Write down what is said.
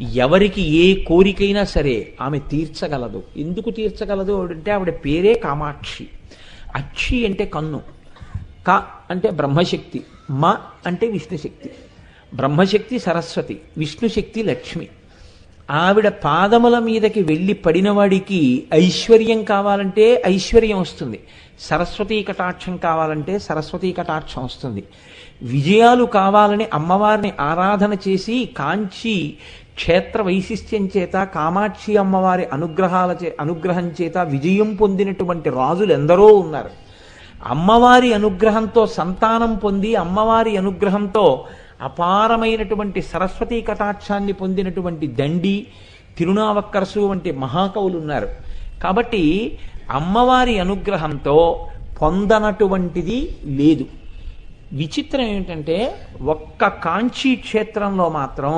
ఎవరికి ఏ కోరికైనా సరే ఆమె తీర్చగలదు. ఎందుకు తీర్చగలదు అంటే ఆవిడ పేరే కామాక్షి. అక్షి అంటే కన్ను. క అంటే బ్రహ్మశక్తి. మ అంటే విష్ణుశక్తి. బ్రహ్మశక్తి సరస్వతి. విష్ణుశక్తి లక్ష్మి. ఆవిడ పాదముల మీదకి వెళ్ళి పడినవాడికి ఐశ్వర్యం కావాలంటే ఐశ్వర్యం వస్తుంది. సరస్వతీ కటాక్షం కావాలంటే సరస్వతీ కటాక్షం వస్తుంది. విజయాలు కావాలని అమ్మవారిని ఆరాధన చేసి కాంచి క్షేత్ర వైశిష్ట్యం చేత కామాక్షి అమ్మవారి అనుగ్రహాల చే అనుగ్రహం చేత విజయం పొందినటువంటి రాజులు ఎందరో ఉన్నారు. అమ్మవారి అనుగ్రహంతో సంతానం పొంది అమ్మవారి అనుగ్రహంతో అపారమైనటువంటి సరస్వతీ కటాక్షాన్ని పొందినటువంటి దండి తిరునావక్కరసు వంటి మహాకవులు ఉన్నారు కాబట్టి అమ్మవారి అనుగ్రహంతో పొందనటువంటిది లేదు. విచిత్రం ఏమిటంటే ఒక్క కాంచీ క్షేత్రంలో మాత్రం